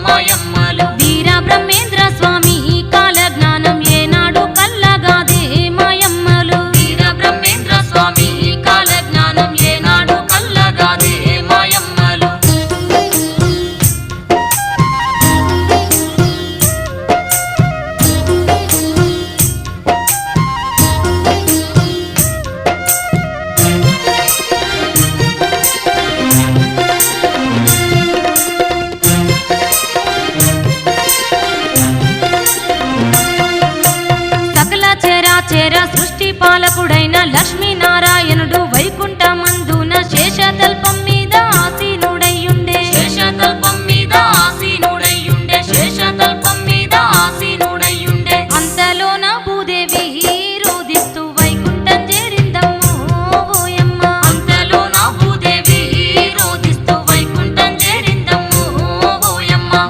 మాయమ్మలు వీర బ్రహ్మేంద్ర సృష్టి పాలకుడైన లక్ష్మీ